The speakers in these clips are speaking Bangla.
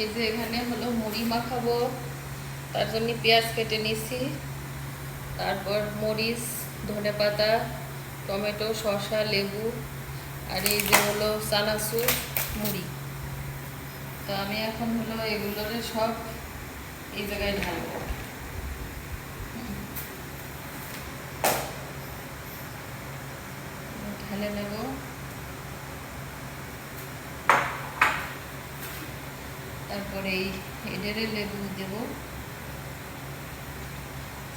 এই যে এখানে হলো মুড়ি মাখাবো, তার জন্য পেঁয়াজ কেটে নিছি তারপর মরিচ ধনে পাতা টমেটো, শসা, লেবু, আর এই যে হলো চানাচুর, মুড়ি। তো আমি এখন হলো এগুলোরে সব এই জায়গায় ঢালবো। ঢেলে নেব। তারপরে এই এডেরে লেবু দেব।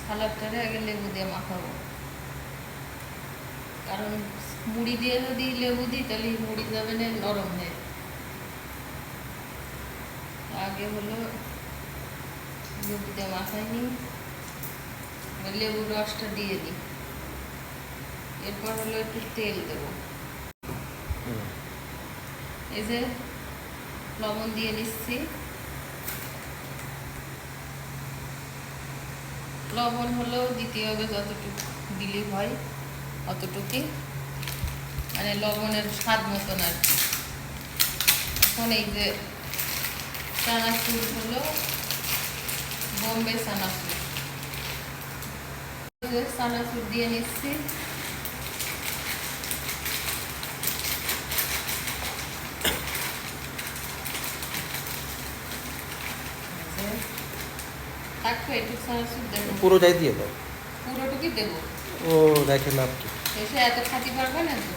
সালাদটারে আগে লেবু দিয়ে মাখাবো। কারণ মুড়ি দিয়ে যদি লেবু দিই তাহলে মুড়ি যাবে না নরম হয়ে আগে হলো লেবু দিয়ে মাখাই নিই। এবার লেবুর রসটা দিয়ে দিই। এরপর হলো একটু তেল দেবো। এই যে লবণ দিয়ে নিচ্ছি। লবণ হলেও দিতে হবে যতটুকু দিলে হয় অতটুকুই। মানে লবণের স্বাদ মতন আর কি। এখন এই যে চানাচুর হলো, বোম্বে চানাচুর। চানাচুর দিয়ে নিচ্ছি এই যে, থাকবে একটু চানাচুর দেবো। পুরোটাই দিয়ে দাও। পুরোটুকুই দেবো। ও দেখে লাভ কি। এসে এত খাতি পারবে না তো?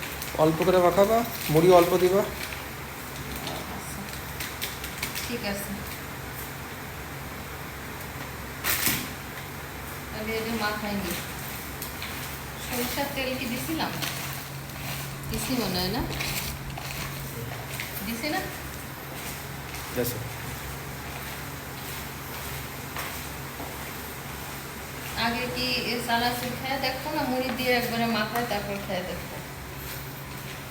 অল্প করে মাখাবা মুড়ি অল্প দিবা। আচ্ছা ঠিক আছে। তাহলে এটা মাখাইনি। সরিষার তেল কি দিছিলাম? দিছি মনে হয় না। দিছি না? আগে কি সালাসুর খেয়ে দেখো না মুড়ি দিয়ে একবারে মাখায় তারপর খেয়ে দেখো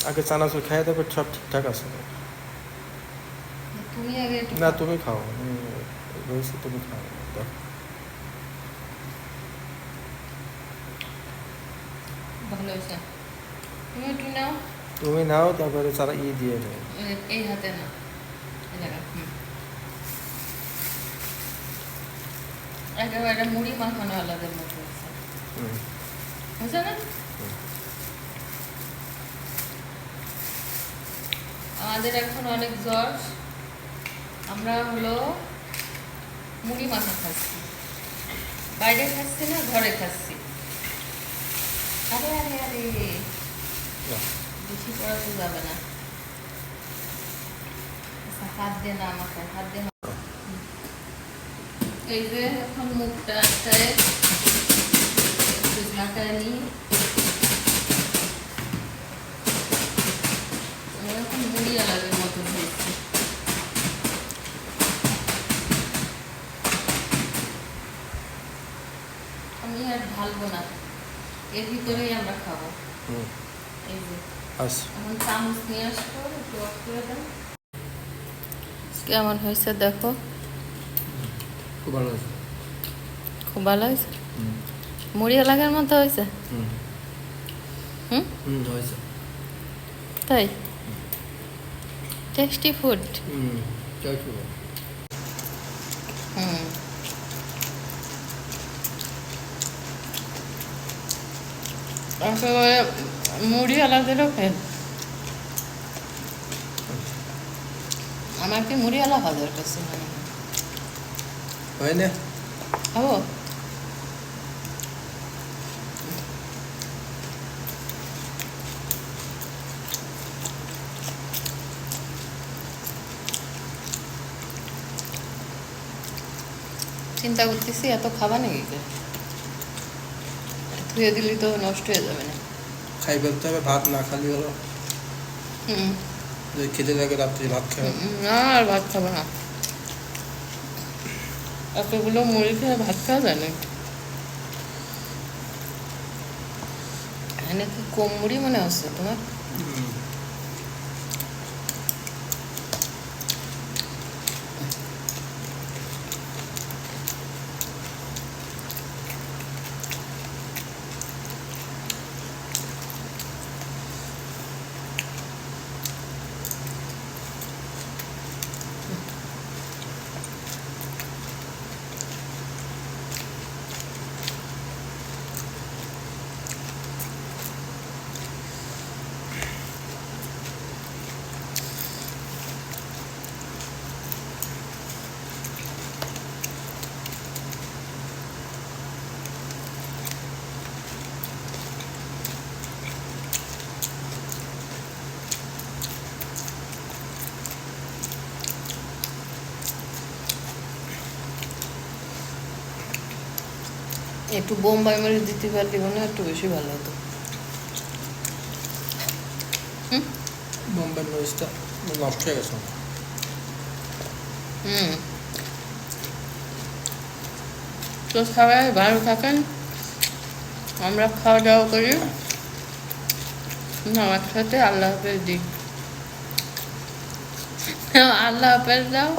আগে চানাচুর খাইয়ে দেবে সব ঠিকঠাক আছে তুমি আগে একটু না খাও। তুমি খাও আমি রয়েছি তুমি খাও দেখো ভালো হয়েছে তুমি একটু নাও তুমি নাও তারপরে চারা ই দিয়ে নেও এই- এই হাতে না এই জায়গা হুম একেবারে মুড়ি মাখানো আলাদের মতো না? আমাদের এখন অনেক জ্বর। আমরা হলো মুড়ি মাখা খাচ্ছি। বাইরে খাচ্ছি না ঘরে খাচ্ছি। আরে আরে আরে। বেশি পড়া তো যাবে না। আচ্ছা, হাত দিয়ে না আমাকে হাত দিয়ে। এই যে এখন মুখটা আটকায় একটু ঝাঁকায় নিই এখন মতো হয়েছে। আমি আর ঢালবো না। এর ভিতরেই আমরা খাব। এই যে। আচ্ছা। এখন চামচ নিয়ে আসব একটু অফ করে দাও কেমন হয়েছে দেখো খুব ভালো আছে খুব ভালো হয়েছে? মুড়ি মতো হয়েছে? হুম। হয়েছে। তাই? টেস্টি ফুড হুম চাই হুম। আসলে মুড়ি আলাদেরও ফেল। আমার কি মুড়ি আলা হাজার কাছে ও চিন্তা করতেছি এত খাবা নাকি কে? ধুয়ে দিলি তো নষ্ট হয়ে যাবে না। খাই ফেলতে হবে ভাত না খালি হলো। হুম। যে খেতে লাগে রাত্রি ভাত খাবে। না আর ভাত খাব না। এতগুলো মুড়ি খেয়ে ভাত খাওয়া যায় না এখানে কি কম মনে আছে তোমার? একটু বোম্বাই মরিচ দিতে পারলে মনে একটু বেশি ভালো হতো। হুম? বোম্বে মরিচটা নষ্ট হয়ে গেছে। হুম। তো সবাই ভালো থাকেন। আমরা খাওয়া দাওয়া করি। আমার সাথে আল্লাহ হাফেজ দিই আল্লাহ হাফেজ দাও।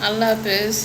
আল্লাহ হাফেজ।